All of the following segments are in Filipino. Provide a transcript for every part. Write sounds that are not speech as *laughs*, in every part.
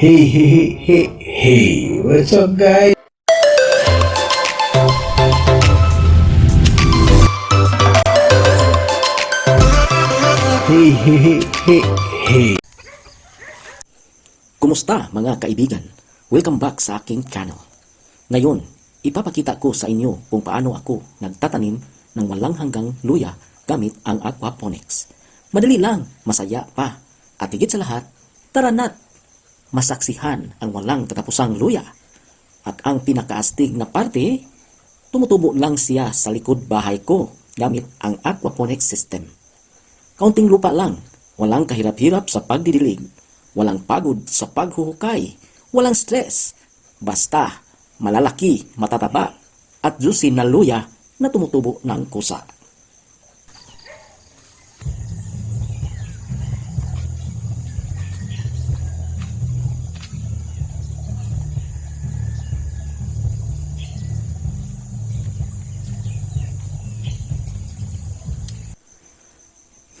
Hey, hey, hey, hey, what's up, guys? Hey, hey, hey, hey. Kumusta mga kaibigan? Welcome back sa aking channel. Ngayon, ipapakita ko sa inyo kung paano ako nagtatanim ng walang hanggang luya gamit ang aquaponics. Madali lang, masaya pa. At higit sa lahat, tara na't masaksihan ang walang katapusang luya. At ang pinakaastig na parte, tumutubo lang siya sa likod bahay ko gamit ang aquaponics system. Kaunting lupa lang, walang kahirap-hirap sa pagdidilig, walang pagod sa paghuhukay, walang stress. Basta, malalaki, matataba, at juicy na luya na tumutubo ng kusa.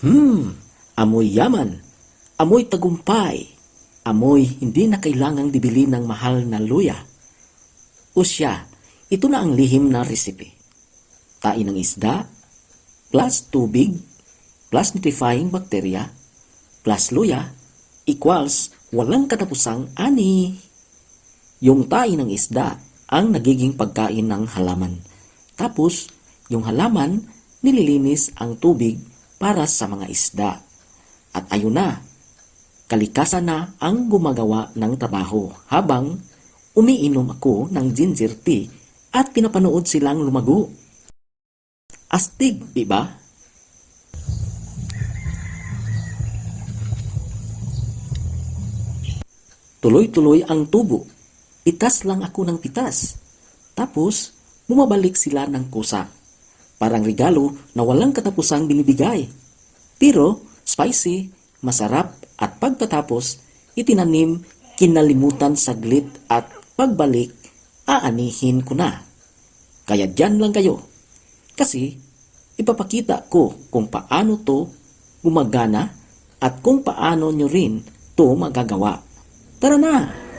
Hmm, amoy yaman, amoy tagumpay, amoy hindi na kailangang dibili ng mahal na luya. O siya, ito na ang lihim na recipe. Tain ng isda, plus tubig, plus nitrifying bacteria, plus luya, equals walang katapusang ani. Yung tain ng isda ang nagiging pagkain ng halaman. Tapos, yung halaman, nililinis ang tubig para sa mga isda. At ayun na, kalikasan na ang gumagawa ng trabaho habang umiinom ako ng ginger tea at pinapanood silang lumago. Astig, di ba? Tuloy-tuloy ang tubo. Pitas lang ako ng pitas. Tapos, bumabalik sila ng kusa. Parang regalo na walang katapusang binibigay. Pero, spicy, masarap at pagkatapos, itinanim, kinalimutan saglit at pagbalik, aanihin ko na. Kaya dyan lang kayo. Kasi, ipapakita ko kung paano to gumagana at kung paano nyo rin to magagawa. Tara na!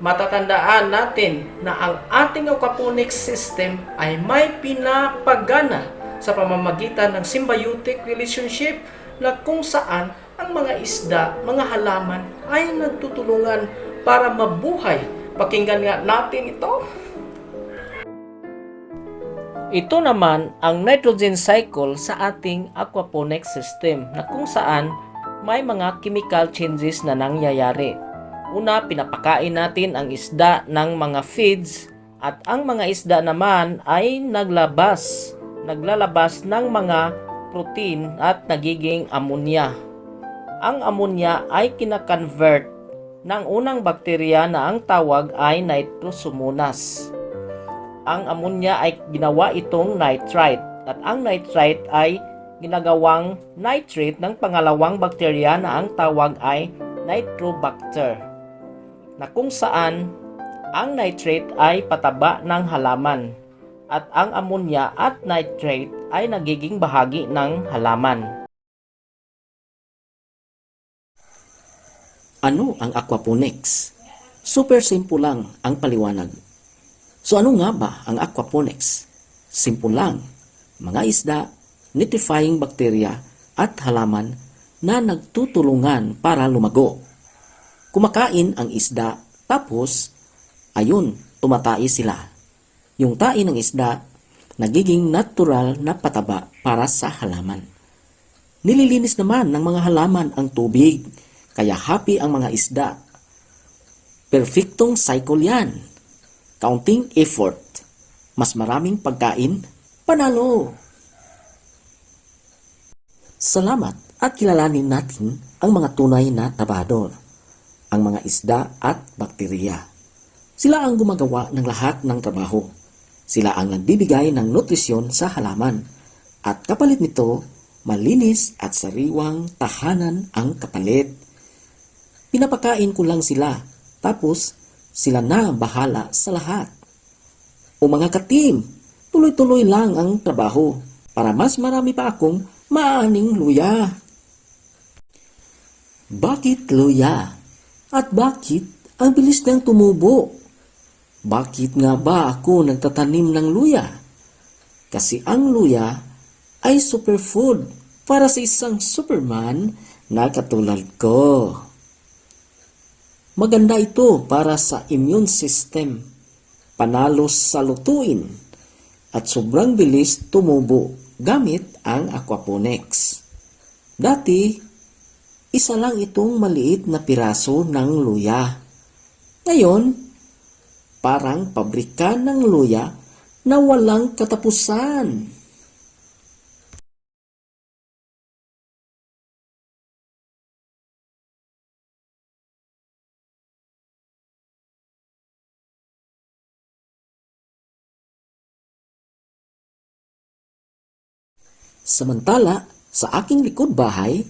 Matatandaan natin na ang ating aquaponics system ay may pinapagana sa pamamagitan ng symbiotic relationship na kung saan ang mga isda, mga halaman ay nagtutulungan para mabuhay. Pakinggan nga natin ito. Ito naman ang nitrogen cycle sa ating aquaponics system na kung saan may mga chemical changes na nangyayari. Una, pinapakain natin ang isda ng mga feeds at ang mga isda naman ay naglabas, naglalabas ng mga protein at nagiging ammonia. Ang ammonia ay kinakonvert ng unang bakterya na ang tawag ay Nitrosomonas. Ang ammonia ay ginawa itong nitrite at ang nitrite ay ginagawang nitrate ng pangalawang bakterya na ang tawag ay Nitrobacter na kung saan ang nitrate ay pataba ng halaman at ang ammonia at nitrate ay nagiging bahagi ng halaman. Ano ang aquaponics? Super simple lang ang paliwanag. So ano nga ba ang aquaponics? Simple lang. Mga isda, nitrifying bacteria at halaman na nagtutulungan para lumago. Kumakain ang isda tapos ayun, tumatai sila. Yung tain ng isda nagiging natural na pataba para sa halaman. Nililinis naman ng mga halaman ang tubig, kaya happy ang mga isda. Perfectong cycle yan. Counting effort. Mas maraming pagkain, panalo. Salamat at kilalanin natin ang mga tunay na trabador, ang mga isda at bakterya. Sila ang gumagawa ng lahat ng trabaho. Sila ang nagbibigay ng nutrisyon sa halaman. At kapalit nito, malinis at sariwang tahanan ang kapalit. Pinapakain ko lang sila, tapos sila na bahala sa lahat. O mga katim, tuloy-tuloy lang ang trabaho para mas marami pa akong maaning luya. Bakit luya? At bakit ang bilis niyang tumubo? Bakit nga ba ako nagtatanim ng luya? Kasi ang luya ay superfood para sa isang superman na katulad ko. Maganda ito para sa immune system, panalo sa lutuin, at sobrang bilis tumubo gamit ang aquaponics. Dati, isa lang itong maliit na piraso ng luya. Ngayon, parang pabrika ng luya na walang katapusan. Samantala, sa aking likod bahay,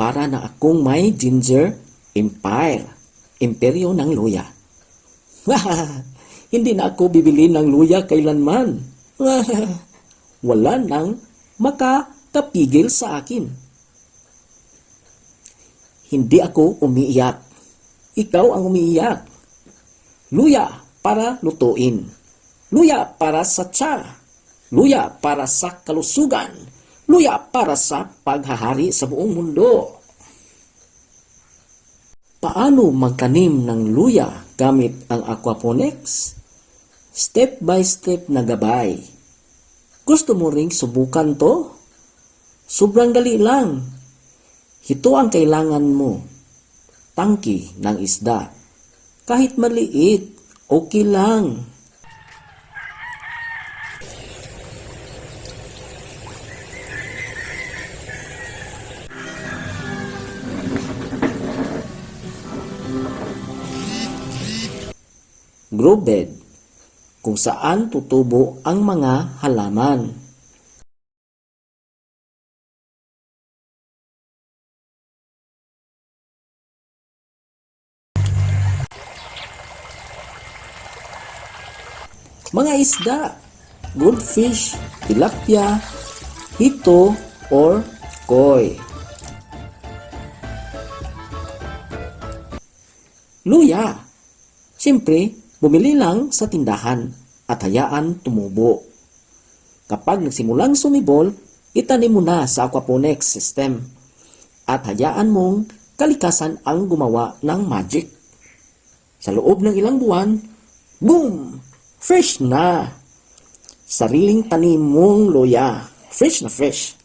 para na akong may ginger empire, imperyo ng luya. *laughs* Hindi na ako bibili ng luya kailanman. *laughs* Wala nang makakapigil sa akin. Hindi ako umiiyak. Ikaw ang umiiyak. Luya para lutuin. Luya para sa tsa. Luya para sa kalusugan. Luya para sa paghahari sa buong mundo. Paano magtanim ng luya gamit ang aquaponics? Step by step na gabay. Gusto mo ring subukan to? Sobrang dali lang. Ito ang kailangan mo. Tangki ng isda. Kahit maliit, okay lang. Grow bed kung saan tutubo ang mga halaman. Mga isda, goldfish, tilapia, hito, or koi. Luya, Siyempre, bumili lang sa tindahan at hayaan tumubo. Kapag nagsimulang sumibol, itanim mo na sa aquaponics system at hayaan mong kalikasan ang gumawa ng magic. Sa loob ng ilang buwan, boom! Fresh na! Sariling tanim mong loya. Fresh na fresh.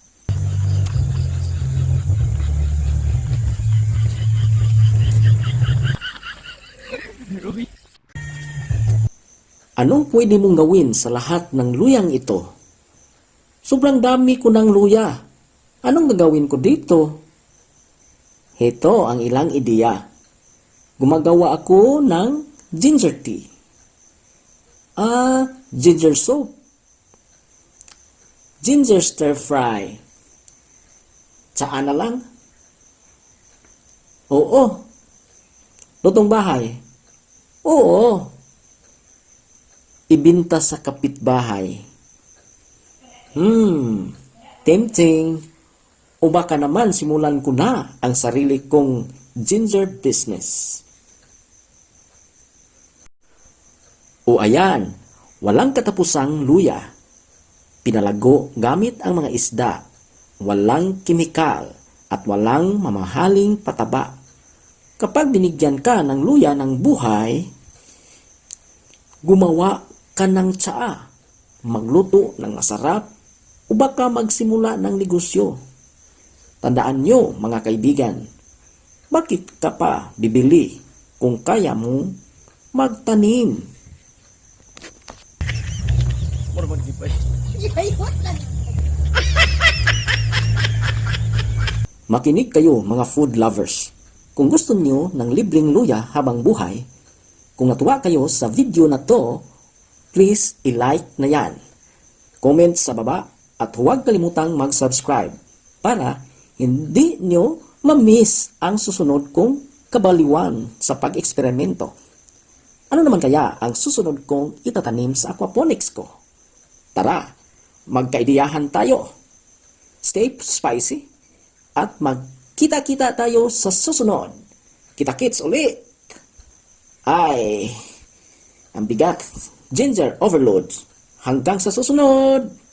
Anong pwede mong gawin sa lahat ng luyang ito? Sobrang dami ko ng luya. Anong gagawin ko dito? Heto ang ilang ideya. Gumagawa ako ng ginger tea. Ah, ginger soup. Ginger stir fry. Tsaan na lang. Oo. Lutong bahay. Oo ibinta sa kapitbahay. Hmm, tempting. O baka naman simulan ko na ang sarili kong ginger business. O ayan, walang katapusang luya. Pinalago gamit ang mga isda, walang kimikal at walang mamahaling pataba. Kapag binigyan ka ng luya ng buhay, gumawa ka ng tsaa, magluto ng masarap, o baka magsimula ng negosyo. Tandaan nyo, mga kaibigan, bakit ka pa bibili kung kaya mong magtanim? *laughs* Makinig kayo mga food lovers. Kung gusto niyo ng libreng luya habang buhay, kung natuwa kayo sa video na to, please i-like na yan. Comment sa baba at huwag kalimutang mag-subscribe para hindi nyo ma-miss ang susunod kong kabaliwan sa pag-eksperimento. Ano naman kaya ang susunod kong itatanim sa aquaponics ko? Tara, magkaidiyahan tayo. Stay spicy at magkita-kita tayo sa susunod. Kita-kits ulit. Ay, ang bigat. Ginger overload. Hanggang sa susunod.